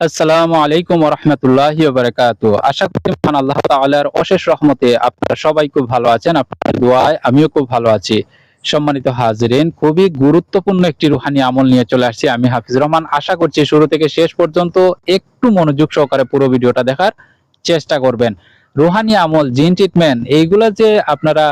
আসসালামু আলাইকুম রহমতুল্লাহি বারাকাত আশা করি আল্লাহ অশেষ রহমতে আপনারা সবাই খুব ভালো আছেন দোয়ায় আমিও খুব ভালো আছি। সম্মানিত হাজিরিন, খুবই গুরুত্বপূর্ণ একটি রুহানি আমল নিয়ে চলে আসছি আমি হাফিজ রহমান। আশা করছি শুরু থেকে শেষ পর্যন্ত একটু মনোযোগ সহকারে পুরো ভিডিওটা দেখার চেষ্টা করবেন। রুহানি আমল, জিন ট্রিটমেন্ট, এইগুলা যে আপনারা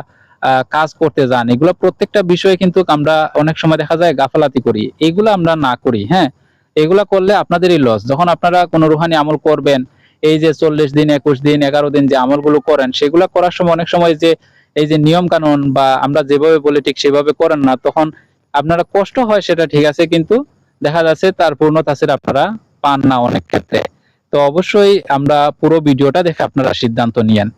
কাজ করতে যান, এগুলো প্রত্যেকটা বিষয়ে কিন্তু আমরা অনেক সময় দেখা যায় গাফালাতি করি। এগুলো আমরা না করি হ্যাঁ? এগুলা করলে আপনাদেরই লস যখন আপনারা কোনো রুহানি আমল করবেন, এই যে চল্লিশ দিন, একুশ দিন, এগারো দিন যে আমলগুলো করেন, সেগুলা করার সময় অনেক সময় যে এই যে নিয়ম কানুন বা আমরা যেভাবে বলি ঠিক সেভাবে করেন না, তখন আপনারা কষ্ট হয় সেটা ঠিক আছে, কিন্তু দেখা যাচ্ছে তার পূর্ণ তাসির আপনারা পান না অনেক ক্ষেত্রে। তো অবশ্যই আমরা পুরো ভিডিওটা দেখে আপনারা সিদ্ধান্ত নিয়েন।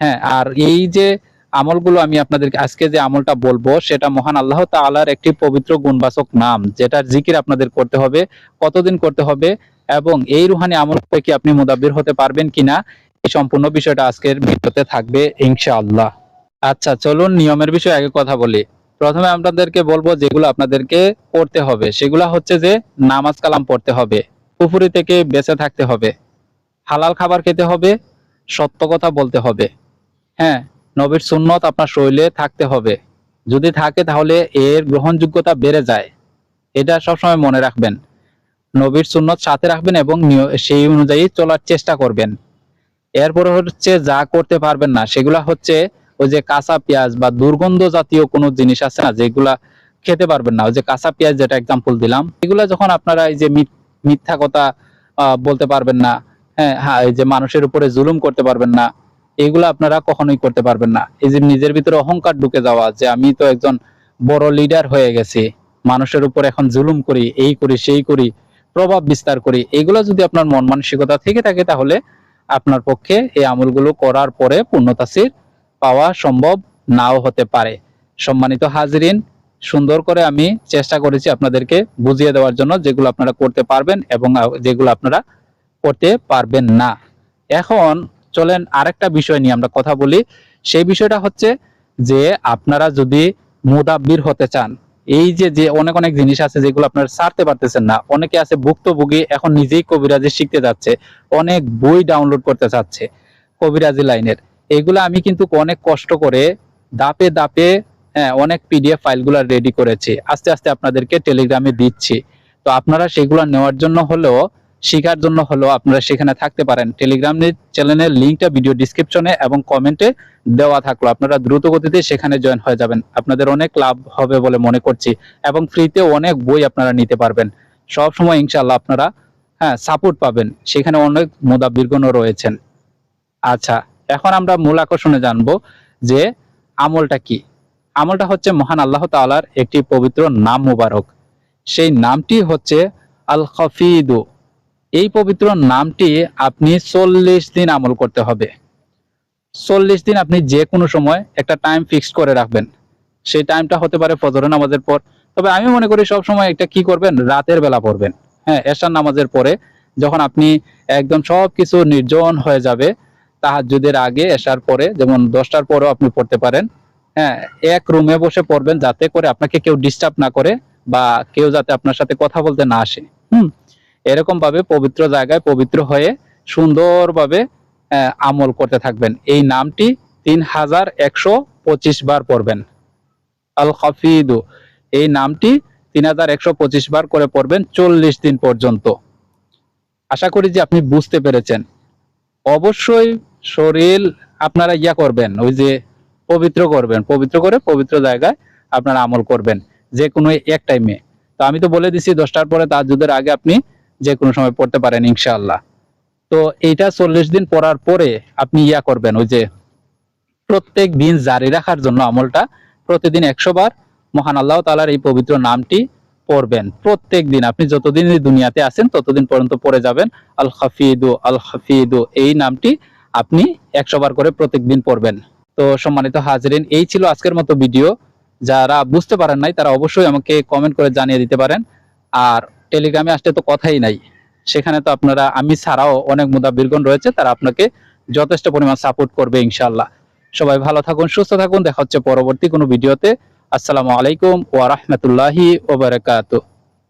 হ্যাঁ আর এই যে আমলগুলো আমি আপনাদেরকে আজকে যে আমলটা বলব, সেটা মহান আল্লাহ তাআলার একটি পবিত্র গুণবাচক নাম, যেটার জিকির আপনাদের করতে হবে, কতদিন করতে হবে, এবং এই রুহানি আমল কি আপনি মুদাব্বির হতে পারবেন কিনা, এই সম্পূর্ণ বিষয়টা আজকের ভিডিওতে থাকবে ইনশাআল্লাহ। আচ্ছা চলুন নিয়মের বিষয়ে আগে কথা বলি। প্রথমে আপনাদেরকে বলব যেগুলো আপনাদেরকে পড়তে হবে, সেগুলো হচ্ছে যে নামাজ কালাম পড়তে হবে, পুকুরি থেকে বেঁচে থাকতে হবে, হালাল খাবার খেতে হবে, সত্য কথা বলতে হবে। হ্যাঁ নবীর সুন্নত আপনার শরীরে থাকতে হবে। যদি থাকে তাহলে এর গ্রহণযোগ্যতা বেড়ে যায়। এটা সবসময় মনে রাখবেন। নবীর সুন্নত সাথে রাখবেন এবং সেই অনুযায়ী চলার চেষ্টা করবেন। এরপরে হচ্ছে যা করতে পারবেন না, সেগুলা হচ্ছে ওই যে কাঁচা পেঁয়াজ বা দুর্গন্ধ জাতীয় কোনো জিনিস আছে না, যেগুলা খেতে পারবেন না। ওই যে কাঁচা পেঁয়াজ যেটা এক্সাম্পল দিলাম, এগুলা যখন আপনারা এই যে মিথ- মিথ্যা কথা বলতে পারবেন না হ্যাঁ হ্যাঁ এই যে মানুষের উপরে জুলুম করতে পারবেন না এগুলো আপনারা কখনোই করতে পারবেন না। এই যে নিজের ভিতরে অহংকার ঢুকে যাওয়া, যে আমি তো একজন বড় লিডার হয়ে গেছি, মানুষের উপর এখন জুলুম করি, এই করি, সেই করি, প্রভাব বিস্তার করি, এগুলো যদি আপনার মন মানসিকতা থেকে থাকে তাহলে আপনার পক্ষে এই আমলগুলো করার পরে পূর্ণতাসির পাওয়া সম্ভব নাও হতে পারে। সম্মানিত হাজিরিন, সুন্দর করে আমি চেষ্টা করেছি আপনাদেরকে বুঝিয়ে দেওয়ার জন্য যেগুলো আপনারা করতে পারবেন এবং যেগুলো আপনারা করতে পারবেন না। এখন চলেন আরেকটা বিষয় নিয়ে আমরা কথা বলি। সেই বিষয়টা হচ্ছে যে আপনারা যদি মুদাব্বির হতে চান, এই যে যে অনেক অনেক জিনিস আছে যেগুলো আপনারা ছাড়তে পারতেছেন না, অনেকে আছে ভুক্তভোগী, এখন নিজেই কবিরাজি শিখতে যাচ্ছে, অনেক বই ডাউনলোড করতে চাচ্ছে কবিরাজি লাইনের। এগুলো আমি কিন্তু অনেক কষ্ট করে দাপে দাপে হ্যাঁ অনেক পিডিএফ ফাইলগুলো রেডি করেছি। আস্তে আস্তে আপনাদেরকে টেলিগ্রামে দিচ্ছি। তো আপনারা সেগুলো নেওয়ার জন্য হলেও শেখার জন্য হলেও আপনারা সেখানে থাকতে পারেন। টেলিগ্রাম চ্যানেলের লিঙ্কটা ভিডিও ডিসক্রিপশনে এবং কমেন্টে দেওয়া থাকল। আপনারা দ্রুত গতিতে সেখানে জয়েন হয়ে যাবেন। আপনাদের অনেক লাভ হবে বলে মনে করছি এবং ফ্রিতে অনেক বই আপনারা নিতে পারবেন। সব সময় ইনশাল্লাহ আপনারা হ্যাঁ সাপোর্ট পাবেন। সেখানে অনেক মোদাবিরগণও রয়েছেন। আচ্ছা এখন আমরা মূল আকর্ষণে জানব যে আমলটা কি? আমলটা হচ্ছে মহান আল্লাহ তাআলার একটি পবিত্র নাম মুবারক। সেই নামটি হচ্ছে আল খফিদু এই পবিত্র নামটি আপনি চল্লিশ দিন আমল করতে হবে। চল্লিশ দিন আপনি যে কোনো সময় একটা টাইম ফিক্সড করে রাখবেন। সেই টাইমটা হতে পারে ফজর নামাজের পর। তবে আমি মনে করি সব সময় এটা কি করবেন? রাতের বেলা পড়বেন। হ্যাঁ এশার নামাজের পরে যখন আপনি একদম সব কিছু নির্জন হয়ে যাবে, তাহাজ্জুদের আগে এশার পরে, যেমন দশটার পরেও আপনি পড়তে পারেন। হ্যাঁ এক রুমে বসে পড়বেন যাতে করে আপনাকে কেউ ডিস্টার্ব না করে বা কেউ যাতে আপনার সাথে কথা বলতে না আসে। হুম এরকম ভাবে পবিত্র জায়গায় পবিত্র হয়ে সুন্দরভাবে আমল করতে থাকবেন। এই নামটি তিন হাজার একশো পঁচিশ বার পড়বেন। আল হাফিদু এই নামটি তিন হাজার একশো পঁচিশ বার করে পড়বেন চল্লিশ দিন পর্যন্ত। আশা করি যে আপনি বুঝতে পেরেছেন। অবশ্যই শরীর আপনারা ইয়া করবেন, ওই যে পবিত্র করবেন, পবিত্র করে পবিত্র জায়গায় আপনারা আমল করবেন, যে কোনো এক টাইমে তো আমি তো বলে দিছি, দশটার পরে তাজ্জুদের আগে আপনি যে কোনো সময় পড়তে পারেন, ইনশাআল্লাহ। তো এইটা চল্লিশ দিন পড়ার পরে আপনি ইয়া করবেন, ওই যে প্রত্যেক দিন জারি রাখার জন্য আমলটা, প্রতিদিন একশো বার মহান আল্লাহ তালার এই পবিত্র নামটি পড়বেন। প্রত্যেক দিন, আপনি যতদিন দুনিয়াতে আছেন, ততদিন পর্যন্ত পড়ে যাবেন। আল হাফিদু আল হাফিদু, এই নামটি আপনি একশো বার করে প্রত্যেক দিন পড়বেন। তো সম্মানিত হাজরিন, এই ছিল আজকের মতো ভিডিও। যারা বুঝতে পারেন নাই, তারা অবশ্যই আমাকে কমেন্ট করে জানিয়ে দিতে পারেন। আর টেলিগ্রামে আসতে তো কথাই নাই। সেখানে তো আপনারা, আমি ছাড়াও অনেক মুদাবিরগণ রয়েছে, তারা আপনাকে যথেষ্ট পরিমাণ সাপোর্ট করবে ইনশাল্লাহ সবাই ভালো থাকুন, সুস্থ থাকুন, দেখা হচ্ছে পরবর্তী কোনো ভিডিওতে। আসসালামু আলাইকুম ওয়া রাহমাতুল্লাহি ওয়া বারাকাতুহু।